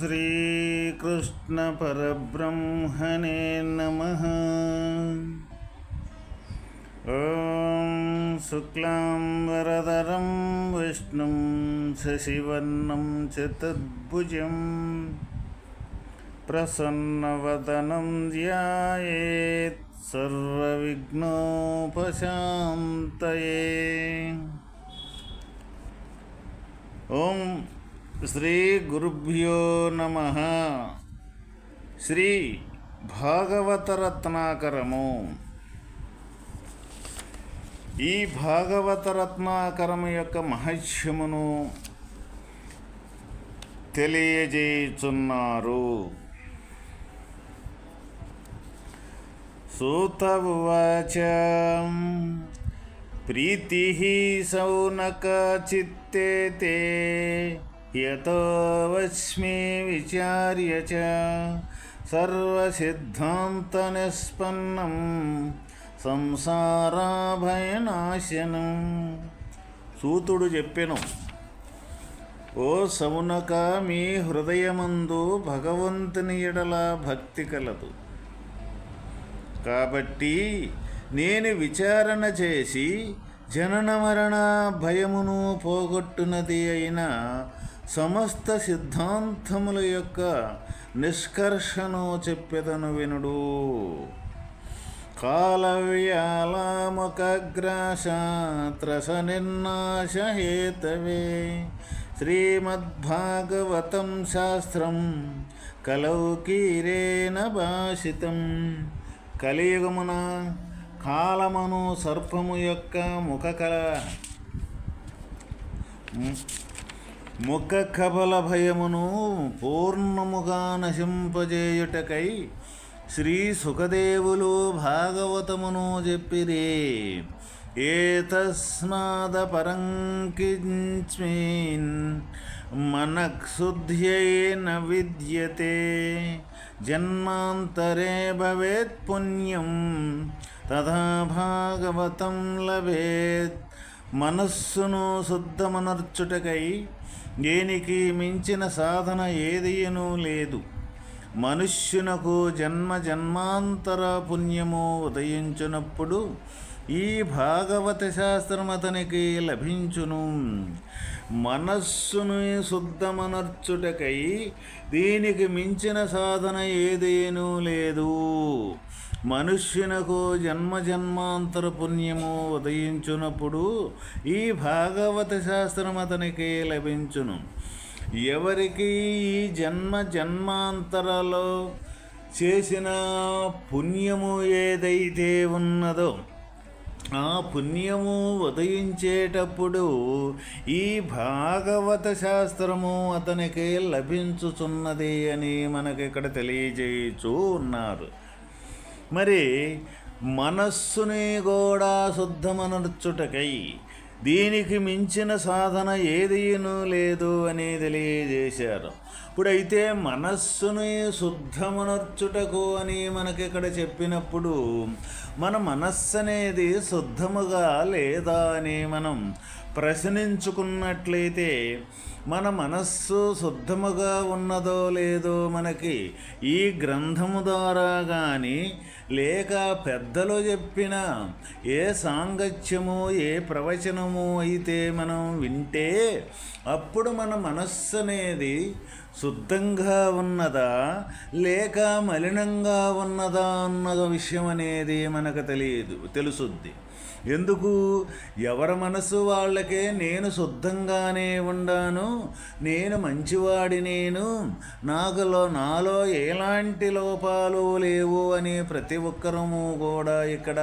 श्रीकृष्णपरब्रह्मणे नमः ॐ शुक्लां वरदरं विष्णुं शशिवर्णं चतुर्भुजं प्रसन्नवदनं ध्यायेत् सर्वविघ्नोपशान्तये ఓం శ్రీ గురుభ్యో నమ. శ్రీ భాగవతరత్నాకరము. ఈ భాగవతరత్నాకరము యొక్క మహత్యమును తెలియజేయుచున్నారు. సూతవాచ ప్రీతి సౌనకచిత్తే తే యతోవస్మి విచార్య చ సర్వసిద్ధాంతనిష్పన్నం సంసారాభయనాశనం సూతుడు చెప్పెను ఓ సమునక మీ హృదయమందు భగవంతుని ఎడల భక్తి కలదు. కాబట్టి నేను విచారణ చేసి జనన మరణ భయమును పోగొట్టునది అయినా సమస్త సిద్ధాంతముల యొక్క నిష్కర్షను చెప్పెదను వినుడు. కాలవ్యాలాముఖగ్రాసాత్రస నిర్నాశహేతవే శ్రీమద్భాగవతం శాస్త్రం కలౌకీరేణ భాషితం. కలియుగమున కాలమను సర్పము యొక్క ముఖకళ ముఖ కబల భయమును పూర్ణముగా నశింపజేయుటకై శ్రీ సుఖదేవులు భాగవతమును చెప్పిరే. ఏతస్మాద పరంకింస్మిన్ మనఃశుద్ధ్యై న విద్యతే. జన్మాంతరే భవేత్ పుణ్యం తథా భాగవతం లభేత్. మనస్సును శుద్ధమనర్చుటకై దేనికి మించిన సాధన ఏదియనూ లేదు. మనుష్యునకు జన్మ జన్మాంతర పుణ్యము ఉదయించునప్పుడు ఈ భాగవత శాస్త్రం అతనికి లభించును. మనస్సును శుద్ధమనర్చుటకై దీనికి మించిన సాధన ఏదేనూ లేదు. మనుష్యునకు జన్మ జన్మాంతర పుణ్యము ఉదయించునప్పుడు ఈ భాగవత శాస్త్రం అతనికి లభించును. ఎవరికి ఈ జన్మ జన్మాంతరలో చేసిన పుణ్యము ఏదైతే ఉన్నదో ఆ పుణ్యము ఉదయించేటప్పుడు ఈ భాగవత శాస్త్రము అతనికి లభించుచున్నది అని మనకి ఇక్కడ తెలియజేయచూ ఉన్నారు. మరి మనస్సుని కూడా శుద్ధమనర్చుటకై దీనికి మించిన సాధన ఏదీను లేదు అని తెలియజేశారు. ఇప్పుడైతే మనస్సుని శుద్ధమనర్చుటకు అని మనకి ఇక్కడ చెప్పినప్పుడు మన మనస్సు అనేది శుద్ధముగా లేదా అని మనం ప్రశ్నించుకున్నట్లయితే మన మనస్సు శుద్ధముగా ఉన్నదో లేదో మనకి ఈ గ్రంథము ద్వారా కానీ లేక పెద్దలు చెప్పిన ఏ సాంగత్యము ఏ ప్రవచనము అయితే మనం వింటే అప్పుడు మన మనస్సు అనేది శుద్ధంగా ఉన్నదా లేక మలినంగా ఉన్నదా అన్న విషయం అనేది మనకు తెలియదు తెలుసుద్ది. ఎందుకు? ఎవరి మనసు వాళ్ళకే నేను శుద్ధంగానే ఉండాను నేను మంచివాడి నేను నాకులో నాలో ఎలాంటి లోపాలు లేవు అని ప్రతి ఒక్కరము కూడా ఇక్కడ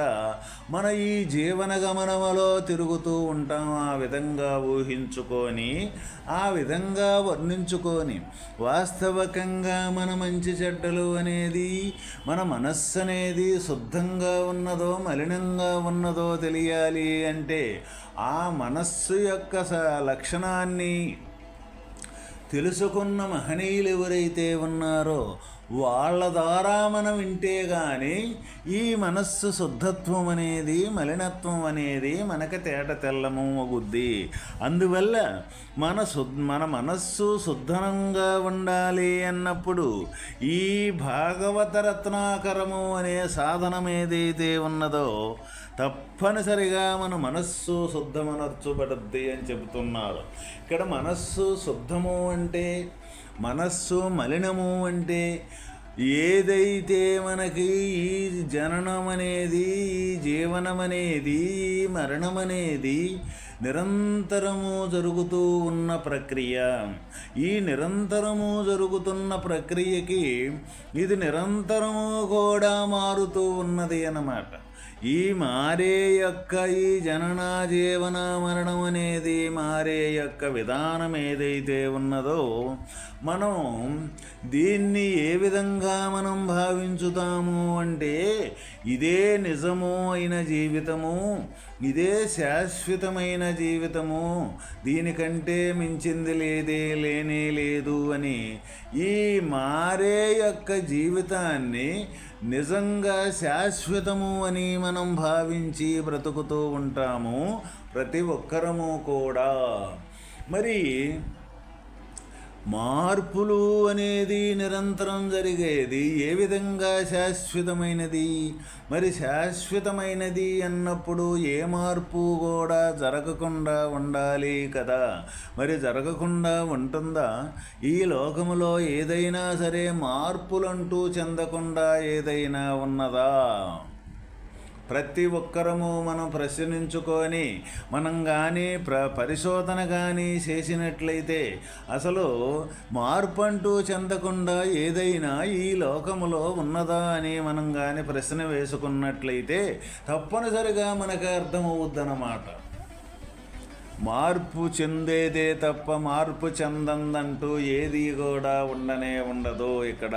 మన ఈ జీవన గమనములో తిరుగుతూ ఉంటాం. ఆ విధంగా ఊహించుకొని ఆ విధంగా వర్ణించుకొని వాస్తవకంగా మన మంచి చెడ్డలు అనేది మన మనస్సు అనేది శుద్ధంగా ఉన్నదో మలినంగా ఉన్నదో తెలియాలి అంటే ఆ మనస్సు యొక్క లక్షణాన్ని తెలుసుకున్న మహనీయులు ఎవరైతే ఉన్నారో వాళ్ళ ద్వారా మనం వింటే కానీ ఈ మనస్సు శుద్ధత్వం అనేది మలినత్వం అనేది మనకి తేట తెల్లము అగుద్ది అందువల్ల మన శు మన మనస్సు శుద్ధనంగా ఉండాలి అన్నప్పుడు ఈ భాగవత రత్నాకరము అనే సాధనం ఏదైతే ఉన్నదో తప్పనిసరిగా మన మనస్సు శుద్ధమనర్చుబడుద్ది అని చెబుతున్నారు. ఇక్కడ మనస్సు శుద్ధము అంటే మనస్సు మలినము అంటే ఏదైతే మనకి ఈ జననం అనేది ఈ జీవనం అనేది ఈ మరణం అనేది నిరంతరము జరుగుతూ ఉన్న ప్రక్రియ. ఈ నిరంతరము జరుగుతున్న ప్రక్రియకి ఇది నిరంతరము కూడా మారుతూ ఉన్నది అన్నమాట. ఈ మారే యొక్క ఈ జనన జీవన మరణం అనేది మారే యొక్క విధానం ఏదైతే ఉన్నదో మనం దీన్ని ఏ విధంగా మనం భావించుతాము అంటే ఇదే నిజము అయిన జీవితము ఇదే శాశ్వతమైన జీవితము దీనికంటే మించింది లేదే లేనే లేదు అని ఈ మారే యొక్క జీవితాన్ని నిజంగా శాశ్వతము అని మనం భావించి బ్రతుకుతూ ఉంటాము ప్రతి ఒక్కరము కూడా. మరి మార్పులు అనేది నిరంతరం జరిగేది. ఏ విధంగా శాశ్వతమైనది? మరి శాశ్వతమైనది అన్నప్పుడు ఏ మార్పు కూడా జరగకుండా ఉండాలి కదా. మరి జరగకుండా ఉంటుందా? ఈ లోకములో ఏదైనా సరే మార్పులంటూ చెందకుండా ఏదైనా ఉన్నదా? ప్రతి ఒక్కరము మనం ప్రశ్నించుకొని మనం కానీ ప్ర పరిశోధన కానీ చేసినట్లయితే అసలు మార్పు అంటూ చెందకుండా ఏదైనా ఈ లోకములో ఉన్నదా అని మనం కానీ ప్రశ్న వేసుకున్నట్లయితే తప్పనిసరిగా మనకు అర్థమవుద్దన్నమాట. మార్పు చెందేదే తప్ప మార్పు చెందందంటూ ఏది కూడా ఉండనే ఉండదు ఇక్కడ.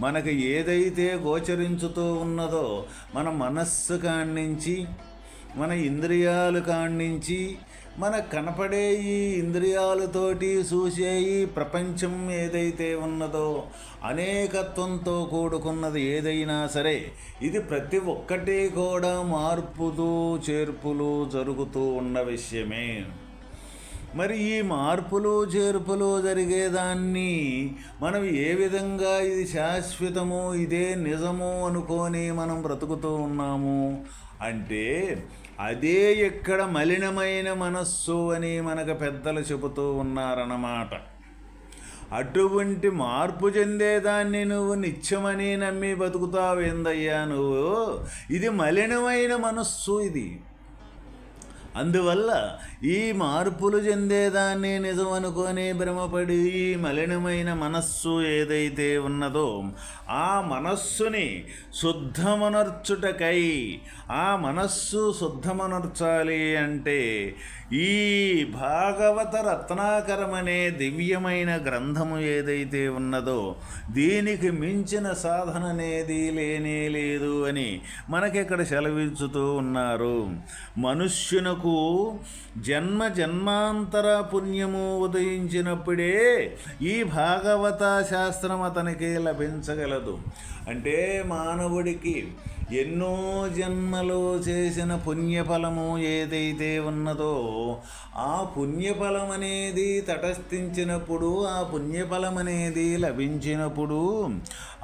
మనకు ఏదైతే గోచరించుతూ ఉన్నదో మన మనస్సు కాణించి మన ఇంద్రియాలు కాణించి మన కనపడే ఈ ఇంద్రియాలతోటి చూసే ఈ ప్రపంచం ఏదైతే ఉన్నదో అనేకత్వంతో కూడుకున్నది ఏదైనా సరే ఇది ప్రతి ఒక్కటి కూడా మార్పులు చేర్పులు జరుగుతూ ఉన్న విషయమే. మరి ఈ మార్పులు చేర్పులు జరిగేదాన్ని మనం ఏ విధంగా ఇది శాశ్వతము ఇదే నిజము అనుకొని మనం బ్రతుకుతూ ఉన్నాము అంటే అదే ఎక్కడ మలినమైన మనస్సు అని మనకు పెద్దలు చెబుతూ ఉన్నారన్నమాట. అటువంటి మార్పు చెందేదాన్ని నువ్వు నిత్యమని నమ్మి బతుకుతావేందయ్యా నువ్వు? ఇది మలినమైన మనస్సు ఇది. అందువల్ల ఈ మార్పులు చెందేదాన్ని నిజం అనుకొని భ్రమపడి ఈ మలినమైన మనస్సు ఏదైతే ఉన్నదో ఆ మనస్సుని శుద్ధమనర్చుటకై ఆ మనస్సు శుద్ధమనర్చాలి అంటే ఈ భాగవత రత్నాకరమనే దివ్యమైన గ్రంథము ఏదైతే ఉన్నదో దీనికి మించిన సాధన అనేది లేనే లేదు అని మనకిక్కడ సెలవించుతూ ఉన్నారు. మనుష్యునకు జన్మ జన్మాంతర పుణ్యము ఉదయించినప్పుడే ఈ భాగవత శాస్త్రం అతనికి లభించగలదు. అంటే మానవుడికి ఎన్నో జన్మలో చేసిన పుణ్యఫలము ఏదైతే ఉన్నదో ఆ పుణ్యఫలం అనేది తటస్థించినప్పుడు ఆ పుణ్యఫలం అనేది లభించినప్పుడు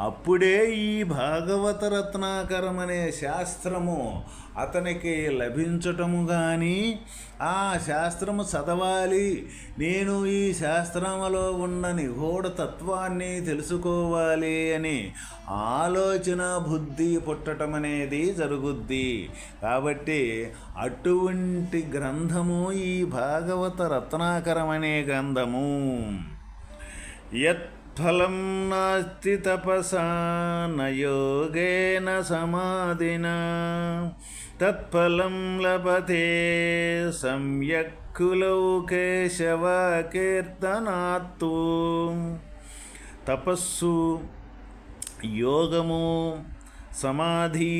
అప్పుడే ఈ భాగవత రత్నాకరం అనే శాస్త్రము అతనికి లభించటము కానీ ఆ శాస్త్రము చదవాలి. నేను ఈ శాస్త్రములో ఉన్న నిగూఢ తత్వాన్ని తెలుసుకోవాలి అని ఆలోచన బుద్ధి పుట్టడం అనేది జరుగుద్ది. కాబట్టి అటువంటి గ్రంథము ఈ భాగవత రత్నాకరం అనే గ్రంథము ఫలం నాస్తి తపసా నయోగేన సమాధినా. తత్ఫలం లభతే సమ్యక్కులౌ కేశవ కీర్తనాత్తు తపస్సు యోగము సమాధి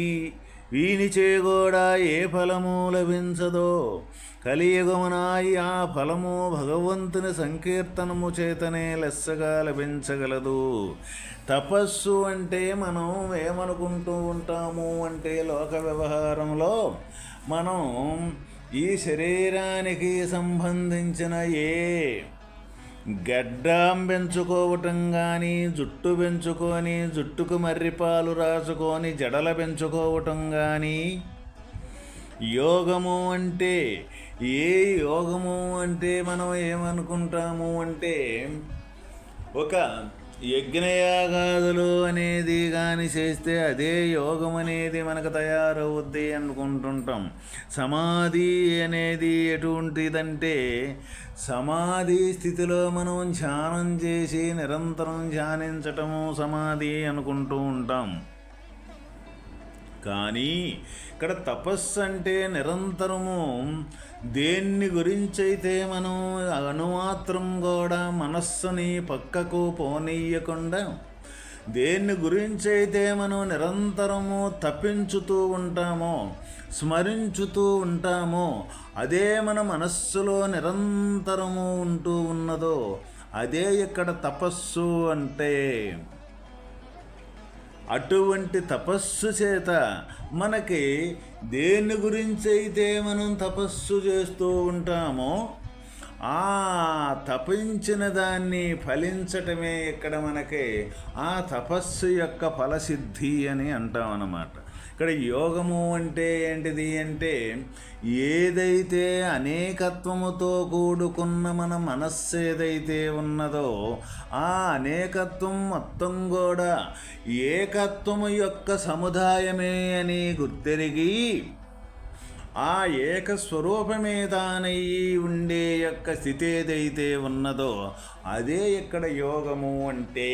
వీనిచే కూడా ఏ ఫలము లభించదో కలియుగమునాయి ఆ ఫలము భగవంతుని సంకీర్తనము చేతనే లెస్సగా లభించగలదు. తపస్సు అంటే మనం ఏమనుకుంటూ ఉంటాము అంటే లోక వ్యవహారంలో మనం ఈ శరీరానికి సంబంధించిన ఏ గడ్డం పెంచుకోవటం కానీ జుట్టు పెంచుకొని జుట్టుకు మర్రిపాలు రాసుకొని జడల పెంచుకోవటం కానీ యోగము అంటే ఏ యోగము అంటే మనం ఏమనుకుంటాము అంటే ఒక యజ్ఞయాగాదులు అనేది కానీ చేస్తే అదే యోగం అనేది మనకు తయారవుద్ది అనుకుంటుంటాం. సమాధి అనేది ఎటువంటిదంటే సమాధి స్థితిలో మనం ధ్యానం చేసి నిరంతరం ధ్యానించటము సమాధి అనుకుంటూ ఉంటాం. కానీ ఇక్కడ తపస్సు అంటే నిరంతరము. దేన్ని గురించైతే మనం అనుమాత్రం కూడా మనస్సుని పక్కకు పోనీయకుండా దేన్ని గురించైతే మనం నిరంతరము తప్పించుతూ ఉంటామో స్మరించుతూ ఉంటామో అదే మన మనస్సులో నిరంతరము ఉంటూ ఉన్నదో అదే ఇక్కడ తపస్సు అంటే. అటువంటి తపస్సు చేత మనకి దేని గురించి అయితే మనం తపస్సు చేస్తూ ఉంటామో ఆ తపించిన దాన్ని ఫలించటమే ఇక్కడ మనకి ఆ తపస్సు యొక్క ఫలసిద్ధి అని అంటాం అన్నమాట ఇక్కడ యోగము అంటే ఏంటిది అంటే ఏదైతే అనేకత్వముతో కూడుకున్న మన మనస్సు ఏదైతే ఉన్నదో ఆ అనేకత్వం మొత్తం కూడా ఏకత్వము యొక్క సముదాయమే అని గుర్తెరిగి ఆ ఏక స్వరూపమే తానయ్యి ఉండే యొక్క స్థితి ఏదైతే ఉన్నదో అదే ఇక్కడ యోగము అంటే.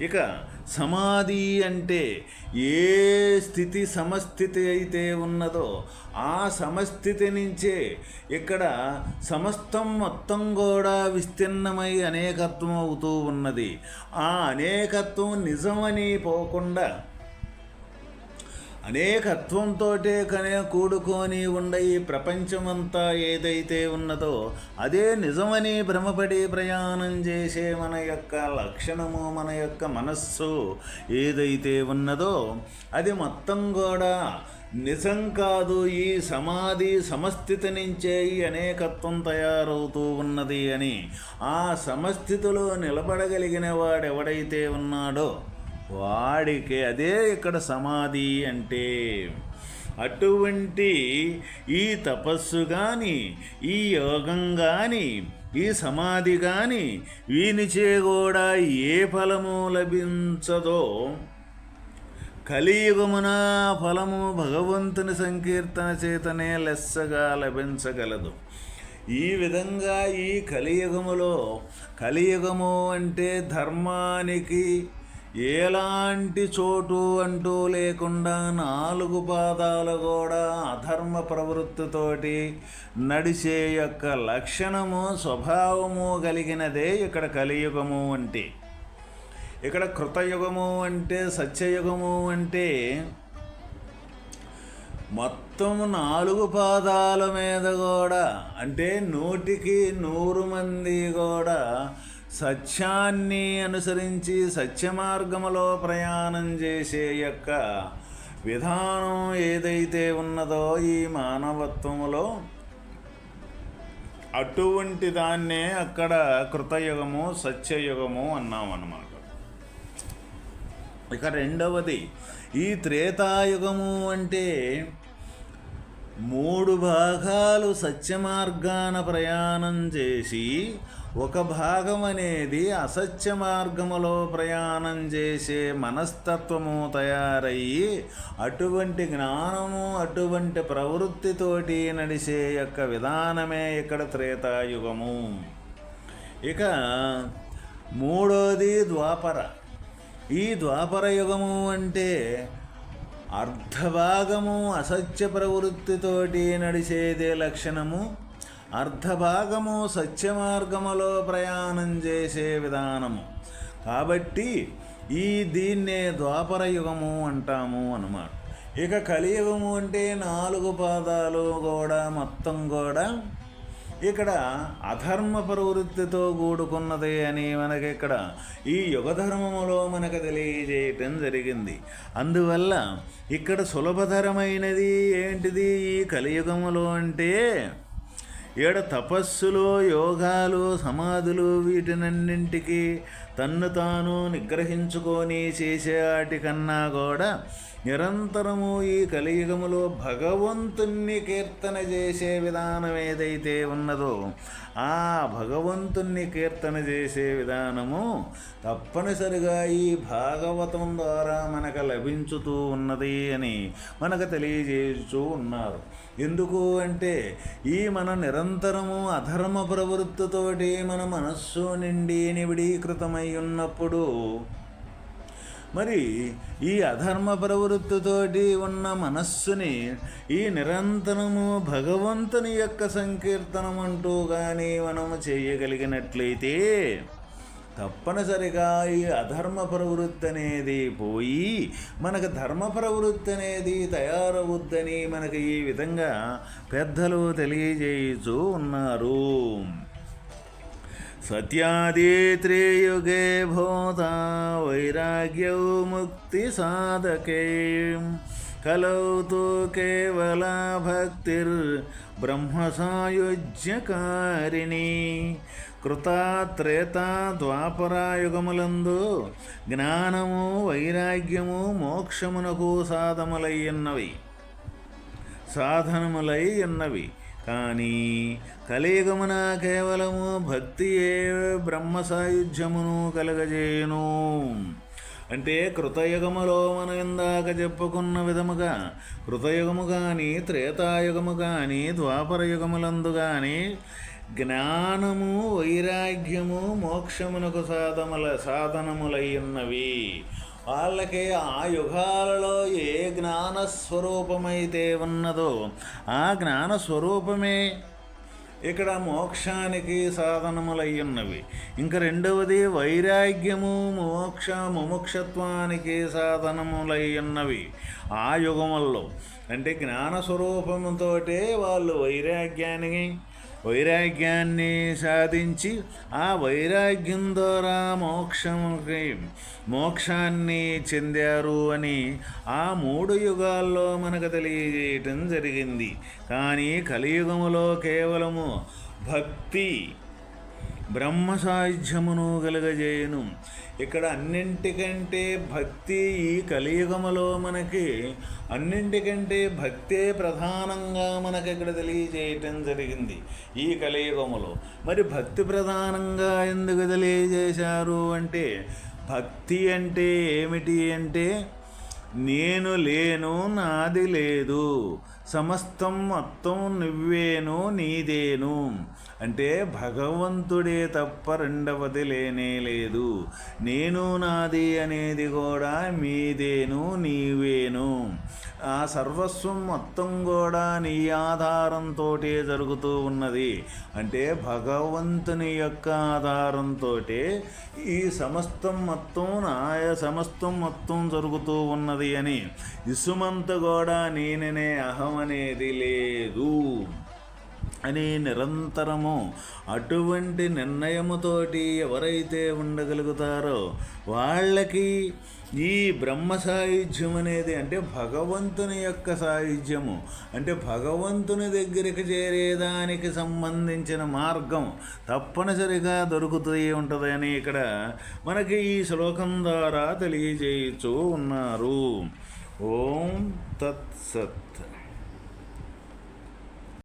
ఇక సమాధి అంటే ఏ స్థితి సమస్థితి అయితే ఉన్నదో ఆ సమస్థితి నుంచే ఇక్కడ సమస్తం మొత్తం కూడా విస్తీర్ణమై అనేకత్వం అవుతూ ఉన్నది. ఆ అనేకత్వం నిజమని పోకుండా అనేకత్వంతో కనే కూడుకొని ఉండ ఈ ప్రపంచమంతా ఏదైతే ఉన్నదో అదే నిజమని భ్రమపడి ప్రయాణం చేసే మన యొక్క లక్షణము మన యొక్క మనస్సు ఏదైతే ఉన్నదో అది మొత్తం కూడా నిజం కాదు. ఈ సమాధి సమస్థితి నుంచే ఈ అనేకత్వం తయారవుతూ ఉన్నది అని ఆ సమస్థితిలో నిలబడగలిగిన వాడెవడైతే ఉన్నాడో వాడికి అదే ఇక్కడ సమాధి అంటే అటువంటి ఈ తపస్సు కానీ ఈ యోగం కానీ ఈ సమాధి కానీ వీనిచే కూడా ఏ ఫలము లభించదో కలియుగమున ఫలము భగవంతుని సంకీర్తన చేతనే లెస్సగా లభించగలదు. ఈ విధంగా ఈ కలియుగములో కలియుగము అంటే ధర్మానికి ఎలాంటి చోటు అంటూ లేకుండా నాలుగు పాదాలు కూడా అధర్మ ప్రవృత్తితోటి నడిచే యొక్క లక్షణము స్వభావము కలిగినదే ఇక్కడ కలియుగము అంటే. ఇక్కడ కృతయుగము అంటే సత్యయుగము అంటే మొత్తం నాలుగు పాదాల మీద కూడా అంటే నూటికి నూరు మంది కూడా సత్యాన్ని అనుసరించి సత్య మార్గములో ప్రయాణం చేసే యొక్క విధానం ఏదైతే ఉన్నదో ఈ మానవత్వములో అటువంటి దాన్నే అక్కడ కృతయుగము సత్యయుగము అన్నాం అన్నమాట ఇక రెండవది ఈ త్రేతాయుగము అంటే మూడు భాగాలు సత్య మార్గాన ప్రయాణం చేసి ఒక భాగం అనేది అసత్య మార్గములో ప్రయాణం చేసే మనస్తత్వము తయారయ్యి అటువంటి జ్ఞానము అటువంటి ప్రవృత్తితోటి నడిచే యొక్క విధానమే ఇక్కడ త్రేతాయుగము. ఇక మూడోది ద్వాపర. ఈ ద్వాపర యుగము అంటే అర్ధభాగము అసత్య ప్రవృత్తితోటి నడిచేదే లక్షణము. అర్ధభాగము సత్యమార్గములో ప్రయాణం చేసే విధానము. కాబట్టి ఈ దీన్నే ద్వాపర యుగము అంటాము అన్నమాట. ఇక కలియుగము అంటే నాలుగు పాదాలు కూడా మొత్తం కూడా ఇక్కడ అధర్మ ప్రవృత్తితో కూడుకున్నది అని మనకి ఇక్కడ ఈ యుగధర్మములో మనకు తెలియజేయటం జరిగింది. అందువల్ల ఇక్కడ సులభతరమైనది ఏంటిది? ఈ కలియుగములో అంటే ఏడ తపస్సులు యోగాలు సమాధులు వీటినన్నింటికి తన్ను తాను నిగ్రహించుకొని చేసే వాటికన్నా కూడా నిరంతరము ఈ కలియుగములో భగవంతుణ్ణి కీర్తన చేసే విధానం ఏదైతే ఉన్నదో ఆ భగవంతుణ్ణి కీర్తన చేసే విధానము తప్పనిసరిగా ఈ భాగవతం ద్వారా మనకు లభించుతూ ఉన్నది అని మనకు తెలియజేస్తూ ఉన్నారు. ఎందుకు అంటే ఈ మన నిరంతరము అధర్మ ప్రవృత్తితోటి మన మనస్సు నిండి నివిడీకృతమై ఉన్నప్పుడు మరి ఈ అధర్మ ప్రవృత్తితోటి ఉన్న మనస్సుని ఈ నిరంతరము భగవంతుని యొక్క సంకీర్తనం అంటూ కానీ మనము చేయగలిగినట్లయితే తప్పనిసరిగా ఈ అధర్మ ప్రవృత్తి అనేది పోయి మనకు ధర్మ ప్రవృత్తి అనేది తయారవుద్దని మనకి ఈ విధంగా పెద్దలు తెలియజేయుచూ ఉన్నారు. సత్యాదిత్రియుగే భూత వైరాగ్యౌ ముక్తి సాధకే కలౌ తు కేవల భక్తిర్ బ్రహ్మ సాయుజ్యకారిణి ద్వాపరాయుగములందు జ్ఞానము వైరాగ్యము మోక్షమునకు సాధములయ్యన్నవి సాధనములై ఉన్నవి కానీ కలియుగమున కేవలము భక్తియే బ్రహ్మ సాయుధ్యమును కలగజేయును. అంటే కృతయుగములో మనం ఇందాక చెప్పుకున్న విధముగా కృతయుగము కానీ త్రేతాయుగము కానీ ద్వాపరయుగములందు కానీ జ్ఞానము వైరాగ్యము మోక్షమునకు సాధముల సాధనములయ్యున్నవి వాళ్ళకి ఆ యుగాలలో ఏ జ్ఞానస్వరూపమైతే ఉన్నదో ఆ జ్ఞానస్వరూపమే ఇక్కడ మోక్షానికి సాధనములై ఉన్నవి ఇంకా రెండవది వైరాగ్యము మోక్ష ముముక్షత్వానికి సాధనములయ్యున్నవి. ఆ యుగముల్లో అంటే జ్ఞానస్వరూపముతో వాళ్ళు వైరాగ్యానికి వైరాగ్యాన్ని సాధించి ఆ వైరాగ్యం ద్వారా మోక్షముకి మోక్షాన్ని చెందారు అని ఆ మూడు యుగాల్లో మనకు తెలియజేయటం జరిగింది. కానీ కలియుగములో కేవలము భక్తి బ్రహ్మ సాహిత్యమును కలుగజేయను ఇక్కడ అన్నింటికంటే భక్తి ఈ కలియుగములో మనకి అన్నింటికంటే భక్తే ప్రధానంగా మనకి ఇక్కడ తెలియజేయటం జరిగింది ఈ కలియుగములో. మరి భక్తి ప్రధానంగా ఎందుకు తెలియజేశారు అంటే భక్తి అంటే ఏమిటి అంటే నేను లేను నాది లేదు. సమస్తం మొత్తం నువ్వేను నీదేను. అంటే భగవంతుడే తప్ప రెండవది లేనే లేదు. నేను నాది అనేది కూడా మీదేను నీవేను. ఆ సర్వస్వం మొత్తం కూడా నీ ఆధారంతో జరుగుతూ ఉన్నది. అంటే భగవంతుని యొక్క ఆధారంతో ఈ సమస్తం మొత్తం నాయ సమస్తం మొత్తం జరుగుతూ ఉన్నది అని ఇసుమంత కూడా నేననే అహం అనేది లేదు. అని నిరంతరము అటువంటి నిర్ణయముతోటి ఎవరైతే ఉండగలుగుతారో వాళ్ళకి ఈ బ్రహ్మ సాయుధ్యం అనేది అంటే భగవంతుని యొక్క సాయుధ్యము. అంటే భగవంతుని దగ్గరికి చేరేదానికి సంబంధించిన మార్గం తప్పనిసరిగా దొరుకుతూ ఉంటుందని ఇక్కడ మనకి ఈ శ్లోకం ద్వారా తెలియజేయచ్చు ఉన్నారు. ఓం తత్సత్